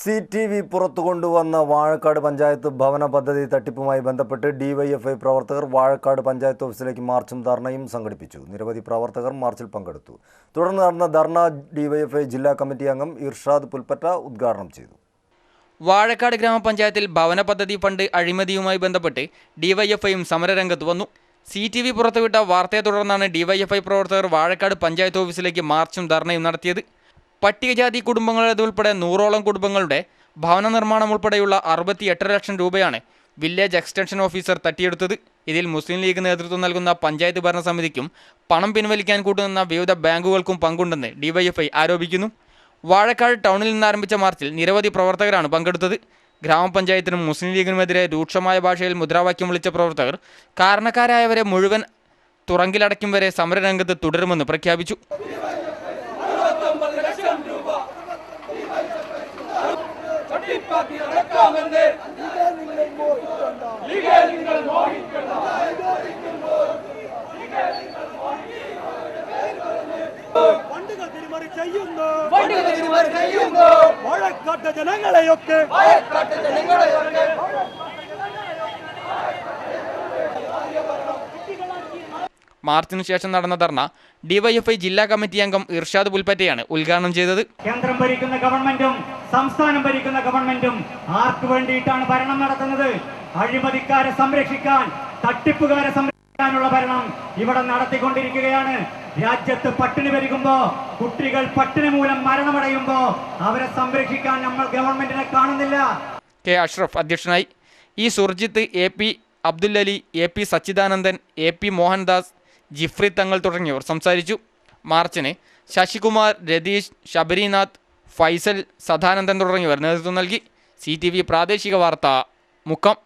C T V പുറത്തു കൊണ്ടുവന്ന വാഴക്കാട് പഞ്ചായത്ത് ഭവന പദ്ധതി തട്ടിപ്പുമായി ബന്ധപ്പെട്ട് ഡിവൈഎഫ്ഐ പ്രവർത്തകർ വാഴക്കാട് പഞ്ചായത്ത് ഓഫീസിലേക്ക് മാർച്ചും ധർണയും സംഘടിപ്പിച്ചു. നിരവധി പ്രവർത്തകർ മാർച്ചിൽ പങ്കെടുത്തു. തുടർന്ന് നടന്ന ധർണ ഡിവൈഎഫ്ഐ ജില്ലാ കമ്മിറ്റി അംഗം ഇർഷാദ് പുൽപ്പറ്റ ഉദ്ഘാടനം ചെയ്തു. വാഴക്കാട് ഗ്രാമപഞ്ചായത്തിൽ ഭവന പദ്ധതി ഫണ്ട് അഴിമതിയുമായി ബന്ധപ്പെട്ട് ഡിവൈഎഫ്ഐയും സമരരംഗത്ത് വന്നു. സി ടി വി പുറത്തുവിട്ട വാർത്തയെ തുടർന്നാണ് ഡിവൈഎഫ്ഐ പ്രവർത്തകർ വാഴക്കാട് പഞ്ചായത്ത് ഓഫീസിലേക്ക് മാർച്ചും ധർണയും നടത്തിയത്. പട്ടികജാതി കുടുംബങ്ങളുടേതുൾപ്പെടെ നൂറോളം കുടുംബങ്ങളുടെ ഭവന നിർമ്മാണം ഉൾപ്പെടെയുള്ള അറുപത്തി എട്ടര ലക്ഷം രൂപയാണ് വില്ലേജ് എക്സ്റ്റൻഷൻ ഓഫീസർ തട്ടിയെടുത്തത്. ഇതിൽ മുസ്ലിം ലീഗ് നേതൃത്വം നൽകുന്ന പഞ്ചായത്ത് ഭരണസമിതിക്കും പണം പിൻവലിക്കാൻ കൂട്ടുനിന്ന വിവിധ ബാങ്കുകൾക്കും പങ്കുണ്ടെന്ന് ഡിവൈഎഫ്ഐ ആരോപിക്കുന്നു. വാഴക്കാട് ടൗണിൽ നിന്ന് ആരംഭിച്ച മാർച്ചിൽ നിരവധി പ്രവർത്തകരാണ് പങ്കെടുത്തത്. ഗ്രാമപഞ്ചായത്തിനും മുസ്ലിം ലീഗിനുമെതിരെ രൂക്ഷമായ ഭാഷയിൽ മുദ്രാവാക്യം വിളിച്ച പ്രവർത്തകർ കാരണക്കാരായവരെ മുഴുവൻ തുറങ്കിലടയ്ക്കും വരെ സമരരംഗത്ത് തുടരുമെന്ന് പ്രഖ്യാപിച്ചു. காட்டி நடக்காமந்து நீங்கள் நீங்கள் வண்டுகள் திருமறை മാർച്ചിനു ശേഷം നടന്ന ധർണ ഡിവൈഎഫ്ഐ ജില്ലാ കമ്മിറ്റി അംഗം ഇർഷാദ് പുൽപ്പറ്റയാണ് ഉദ്ഘാടനം ചെയ്തത്. കേന്ദ്രം ഭരിക്കുന്ന ഗവൺമെന്റും സംസ്ഥാനം ഭരിക്കുന്ന ഗവൺമെന്റും ആർക്ക് വേണ്ടിയിട്ടാണ് ഭരണം നടത്തുന്നത്? അഴിമതിക്കാരെ സംരക്ഷിക്കാൻ തട്ടിപ്പുകാരെ സംരക്ഷിക്കാനുള്ള ഭരണം ഇവിടെ നടത്തിക്കൊണ്ടിരിക്കുകയാണ്. രാജ്യത്ത് പട്ടിണി പെരുകുമ്പോ കുട്ടികൾ പട്ടിണി മൂലം മരണമടയുമ്പോ അവരെ സംരക്ഷിക്കാൻ നമ്മൾ ഗവൺമെന്റിനെ കാണുന്നില്ല. കെ അഷ്റഫ് അധ്യക്ഷനായി. E Surjith A P Abdullali A P Sachidanandan A P Mohandas Jifri Thangal തുടങ്ങിയവർ സംസാരിച്ചു. മാർച്ചിന് ശശികുമാർ രതീഷ് ശബരിനാഥ് ഫൈസൽ സദാനന്ദൻ തുടങ്ങിയവർ നേതൃത്വം നൽകി. സി പ്രാദേശിക വാർത്ത മുഖം